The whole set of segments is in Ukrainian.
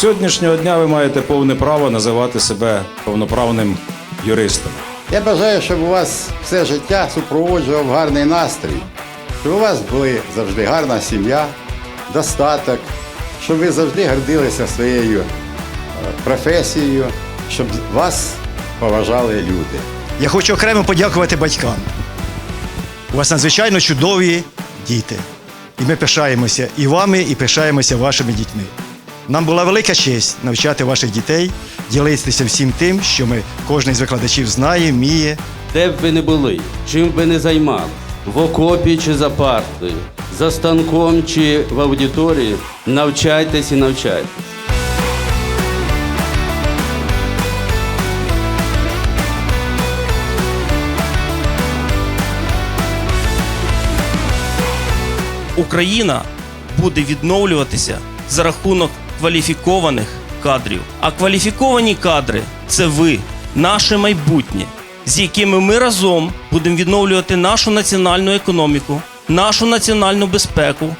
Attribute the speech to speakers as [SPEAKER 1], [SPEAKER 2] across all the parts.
[SPEAKER 1] сьогоднішнього дня ви маєте повне право називати себе повноправним юристом.
[SPEAKER 2] Я бажаю, щоб у вас все життя супроводжував гарний настрій, щоб у вас були завжди гарна сім'я, достаток, щоб ви завжди гордилися своєю е, професією, щоб вас поважали люди.
[SPEAKER 3] Я хочу окремо подякувати батькам. У вас надзвичайно чудові діти. І ми пишаємося і вами, і пишаємося вашими дітьми. Нам була велика честь навчати ваших дітей, ділитися всім тим, що ми кожен з викладачів знає, вміє.
[SPEAKER 4] Де б ви не були, чим б ви не займали, в окопі чи за партою, за станком чи в аудиторії, навчайтесь і навчайтесь.
[SPEAKER 5] Україна буде відновлюватися за рахунок кваліфікованих кадрів. А кваліфіковані кадри це ви, наше майбутнє, з якими ми разом будемо відновлювати нашу національну економіку, нашу національну безпеку,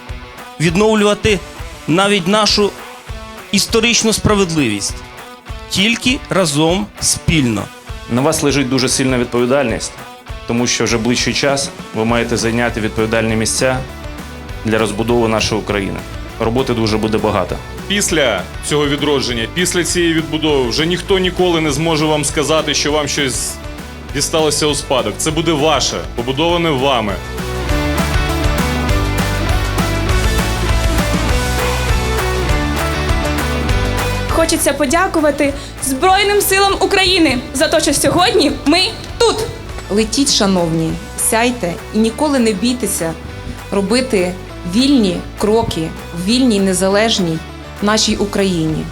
[SPEAKER 5] відновлювати навіть нашу історичну справедливість. Тільки разом спільно.
[SPEAKER 6] На вас лежить дуже сильна відповідальність, тому що вже ближчий час ви маєте зайняти відповідальні місця для розбудови нашої України. Роботи дуже буде багато.
[SPEAKER 7] Після цього відродження, після цієї відбудови, вже ніхто ніколи не зможе вам сказати, що вам щось дісталося у спадок. Це буде ваше, побудоване вами.
[SPEAKER 8] Хочеться подякувати Збройним силам України за те, що сьогодні ми тут.
[SPEAKER 9] Летіть, шановні, сяйте і ніколи не бійтеся робити вільні кроки в вільній незалежній нашій Україні.